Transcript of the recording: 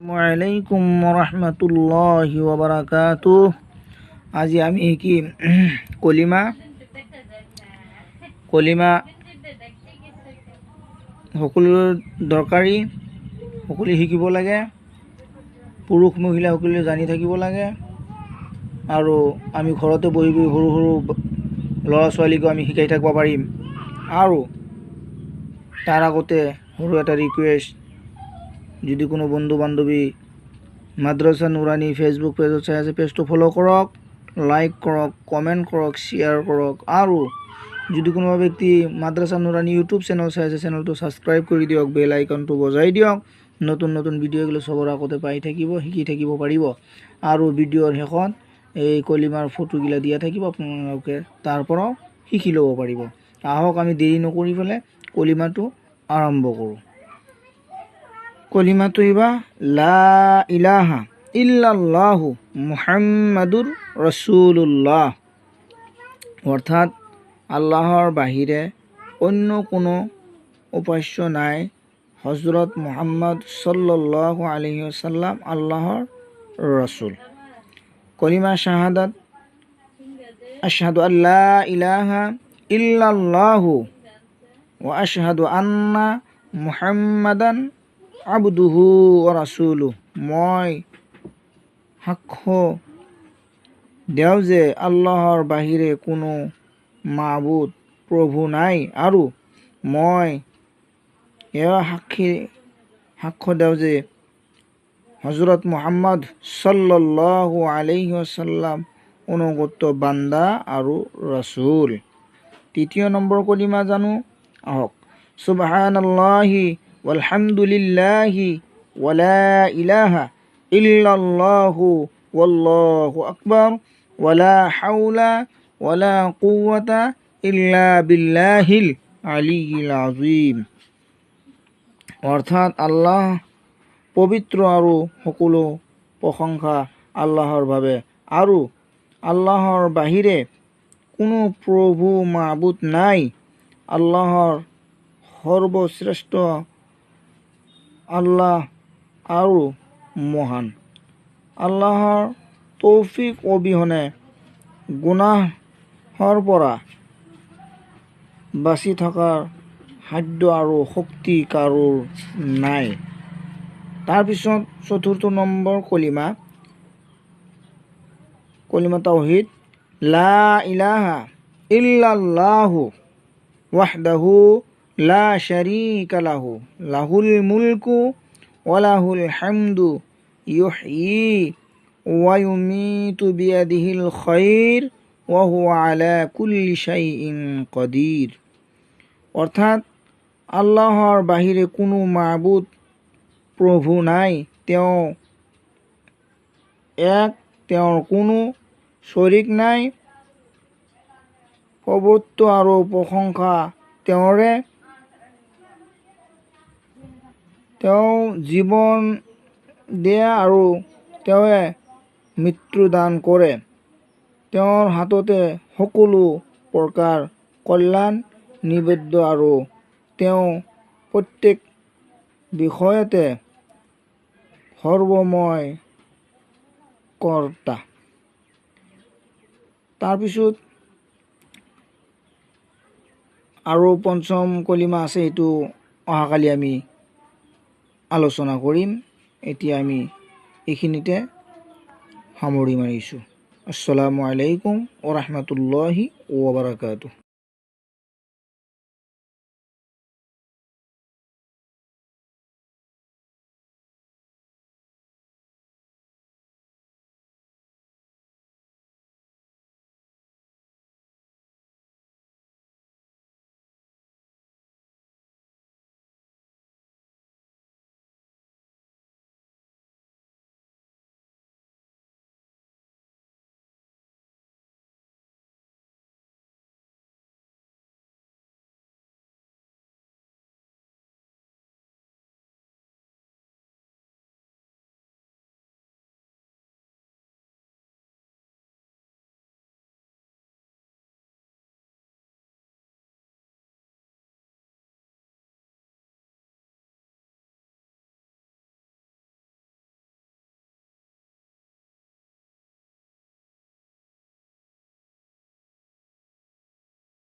আলাইকুম ৰহমতুল্লাহ ওবৰাকাত আজি আমি শিকিম কলিমা কলিমা সকলোৰে দৰকাৰী সকলোৱে শিকিব লাগে পুৰুষ মহিলা সকলোৱে জানি থাকিব লাগে আৰু আমি ঘৰতে বহি বহি সৰু সৰু ল'ৰা ছোৱালীকো আমি শিকাই থাকিব পাৰিম আৰু তাৰ আগতে সৰু এটা ৰিকুৱেষ্ট যদি কোনো বন্ধু বান্ধৱী মাদ্ৰাছা নুৰানী ফেচবুক পেজত চাই আছে পেজটো ফ'ল' কৰক লাইক কৰক কমেণ্ট কৰক শ্বেয়াৰ কৰক আৰু যদি কোনোবা ব্যক্তি মাদ্ৰাছা নুৰানী ইউটিউব চেনেল চাই আছে চেনেলটো ছাবস্ক্ৰাইব কৰি দিয়ক বেল আইকনটো বজাই দিয়ক। নতুন নতুন ভিডিঅ'গুলো চবৰ আগতে পাই থাকিব, শিকি থাকিব, পাৰিব। আৰু ভিডিঅ'ৰ শেষত এই কলিমাৰ ফটোগিলা দিয়া থাকিব, আপোনালোকে তাৰ পৰাও শিকি ল'ব পাৰিব। আহক, আমি দেৰি নকৰি পেলাই কলিমাটো আৰম্ভ কৰোঁ। কলিমা তৈবা, লা ইলাহা ইল্লাল্লাহু মুহাম্মাদুর রসুল্লাহ অর্থাৎ আল্লাহর বাহিরে অন্য কোনো উপাস্য নাই। হজরত মোহাম্মদ সাল্লাহ আলহিসাল্লাম আল্লাহর রসুল। কলিমা শাহাদাত, আশহাদু আল্লাহ ইলাহা ইল্লাল্লাহু ও আশহাদু আন্না মুহাম্মাদান আবদুহু ৰাচুলু মই সাক্ষ্য দেও যে আল্লাহৰ বাহিৰে কোনো মাবুদ প্ৰভু নাই আৰু মই এয়া সাক্ষী সাক্ষ্য দেও যে হজৰত মুহাম্মদ সাল্লাল্লাহু আলাইহি ওয়াসাল্লাম অনুগত বান্দা আৰু ৰাচুল তৃতীয় নম্বৰ কলিমা জানো? আহক। সুবহানাল্লাহি ৱালহামদুলিল্লাহি ৱালা ইলাহা ইল্লাহু ৱাল্লাহু আকবৰ ৱালা হাউলা ৱালা কুৱতা ইল্লা বিল্লাহিল আলিল আজিম অৰ্থাৎ আল্লাহ পবিত্ৰ আৰু সকলো প্ৰশংসা আল্লাহৰ বাবে। আৰু আল্লাহৰ বাহিৰে কোনো প্ৰভু মাবুত নাই। আল্লাহৰ সৰ্বশ্ৰেষ্ঠ আল্লাহ আৰু মহান। আল্লাহৰ তৌফিক অবিহনে গুনাহৰ পৰা বাচি থকাৰ সাধ্য আৰু শক্তি কাৰোৰ নাই। তাৰপিছত চতুৰ্থ নম্বৰ কলিমা। কলিমা তাওহিদ লা ইলাহা ইল্লাল্লাহু ওয়াহদাহু লা শারীকা লাহু, লাহুল মুলকু ওয়া লাহুল হামদু ইউহয়ি ওয়া ইউমীতু বিয়াদিহিল খাইর ওয়া হুয়া আলা কুল্লি শাইইন কাদির। অৰ্থাৎ আল্লাহৰ বাহিৰে কোনো মাবুদ প্ৰভু নাই, তেওঁ এক তেওঁৰ কোনো শৰিক নাই প্ৰভুত্ব আৰু প্ৰশংসা তেওঁৰে তেওঁ জীৱন দিয়ে আৰু তেওঁৱে মৃত্যু দান কৰে। তেওঁৰ হাততে সকলো প্ৰকাৰ কল্যাণ নিবেদ্য আৰু তেওঁ প্ৰত্যেক বিষয়তে সৰ্বময় কৰ্তা। তাৰপিছত আৰু পঞ্চম কলিমা আছে সেইটো অহাকালি আমি আলোচনা করিম। এটি আমি এখিনিতে সামৰিম আহিছোঁ আসসালামু আলাইকুম ওরহমতুল্লাহি ওবরাকাতু